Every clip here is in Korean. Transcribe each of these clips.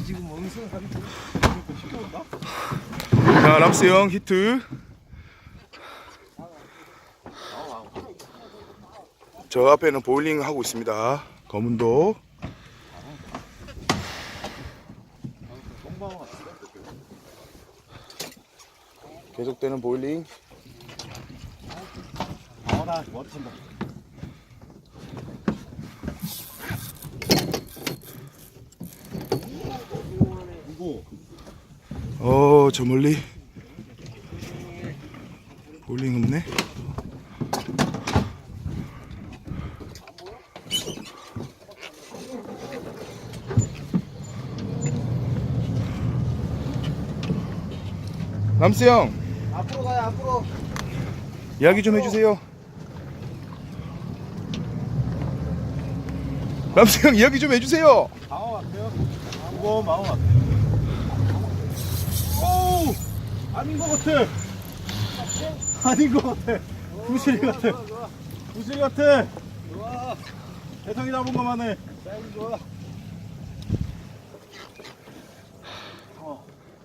지금 엉성 하는 자, 람스 형 히트. 저 앞에는 보일링 하고 있습니다. 검은도. 계속되는 보일링. 아나 머리 친다 이거 어, 저 멀리 볼링 없네. 남스 형, 앞으로 가요 앞으로 이야기 좀 해주세요. 남스 형, 이야기 좀 해주세요. 방어 같아요 무거운 방어 같아요 아닌 것 같아 아닌 것 같아 부실이 같아 부실 같아 대성이 잡은 것만 해네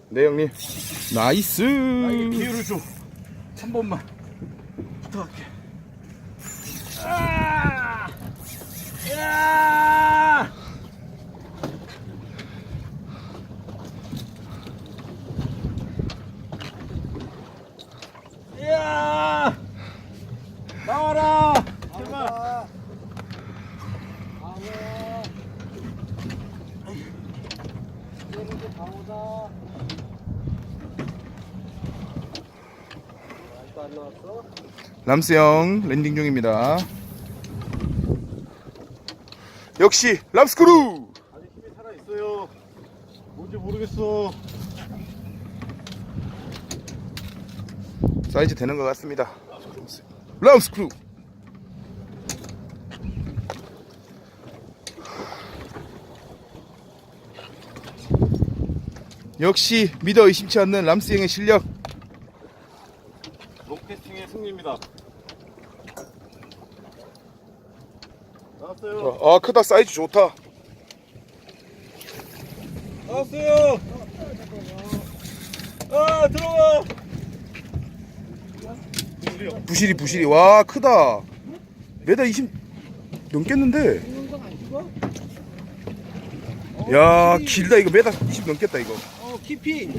형님, 나이스. 기회를 줘. 한 번만 부탁할게. 아! 야! 야! 제발. 남스 형 랜딩 중입니다. 역시 람스크루. 아직 힘이 살아 있어요. 뭔지 모르겠어. 사이즈 되는 것 같습니다. 람스크루. 역시 믿어 의심치 않는 람스 형의 실력. 롱캐스팅의 승리입니다. 나왔어요. 아 크다 사이즈 좋다. 나왔어요. 아 들어가. 부실이 부실이 와 크다. 메다 20 넘겠는데. 야 길다 이거 메다 20 넘겠다 이거. 어 키피.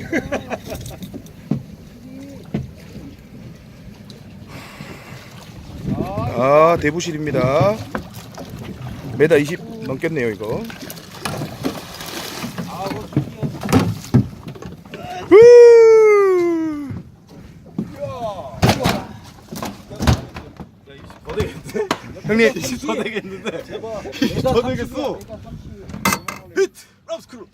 아 대부실입니다. 메다 20 넘겠네요 이거. 후! 더 되겠는데? 형님 20더 되겠는데? 제발. 20더 되겠어. 히트 랍스크루.